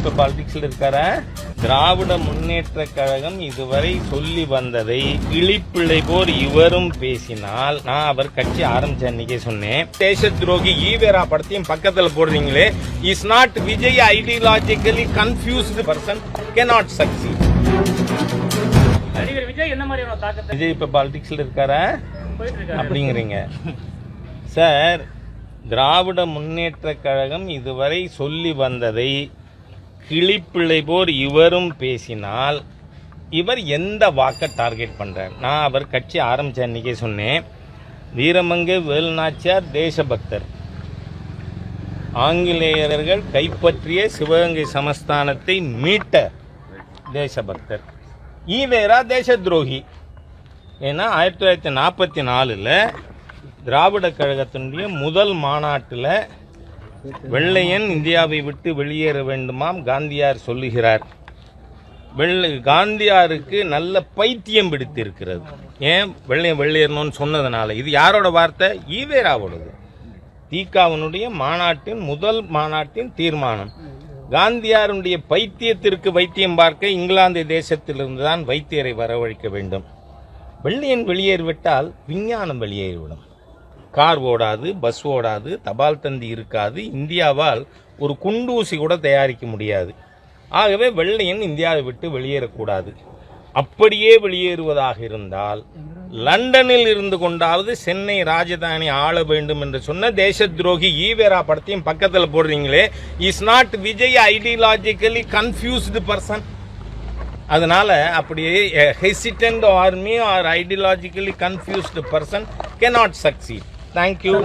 இப்ப பாலிடிக்ஸ்ல இருக்காரா? திராவிட முன்னேற்ற கழகம் இதுவரை சொல்லி வந்ததை இழிப்பிள்ளை போர் இவரும் பேசினால் நான் அவர் கட்சி ஆரம்பிச்ச அன்னைக்கே சொன்னேன். தேச துரோகி ஈவேரா படத்தையும் பக்கத்துல போடுறீங்களே is not Vijay ideologically confused person cannot succeed நடிகர் விஜய் என்ன மாதிரியான தாக்கத்தை விஜய் இப்ப பாலிடிக்ஸ்ல இருக்காரு? அப்படிங்கிறீங்க. சார் திராவிட முன்னேற்ற கழகம் இதுவரை சொல்லி வந்ததை கிளிப்பிள்ளை போர் இவரும் பேசினால் இவர் எந்த வாக்கை டார்கெட் பண்ணுறார் நான் அவர் கட்சி ஆரம்பித்த அன்றைக்கே சொன்னேன் வீரமங்கை வேலுநாச்சியார் தேசபக்தர். ஆங்கிலேயர்கள் கைப்பற்றிய சிவகங்கை சமஸ்தானத்தை மீட்ட தேசபக்தர். ஈவேரா தேச துரோகி ஏன்னா ஆயிரத்தி தொள்ளாயிரத்தி நாற்பத்தி நாலில் திராவிட கழகத்தினுடைய முதல் மாநாட்டில் வெள்ளையன் இந்தியாவை விட்டு வெளியேற வேண்டுமாம் காந்தியார் சொல்லுகிறார். வெள்ளை காந்தியாருக்கு நல்ல பைத்தியம் பிடித்திருக்கிறது. ஏன்? வெள்ளையன் வெளியேறணும்னு சொன்னதுனால. இது யாரோட வார்த்தை? ஈவேராவோடது. தீகாவினுடைய மாநாட்டின் முதல் மாநாட்டின் தீர்மானம். காந்தியாருடைய பைத்தியத்திற்கு வைத்தியம் பார்க்க இங்கிலாந்து தேசத்திலிருந்து தான் வைத்தியரை வரவழைக்க வேண்டும். வெள்ளையன் வெளியேறிவிட்டால் விஞ்ஞானம் வெளியேறிவிடும். கார் ஓடாது பஸ் ஓடாது தபால் தந்தி இருக்காது இந்தியாவால் ஒரு குண்டூசி கூட தயாரிக்க முடியாது. ஆகவே வெள்ளையன் இந்தியாவை விட்டு வெளியேறக்கூடாது. அப்படியே வெளியேறுவதாக இருந்தால் லண்டனில் இருந்து கொண்டாவது சென்னை ராஜதானி ஆள வேண்டும் என்று சொன்ன தேச துரோகி ஈவேரா படத்தையும் பக்கத்தில் போடுறீங்களே is not Vijay ideologically confused person அதனால அப்படியே hesitant army are ideologically confused person cannot Thank you.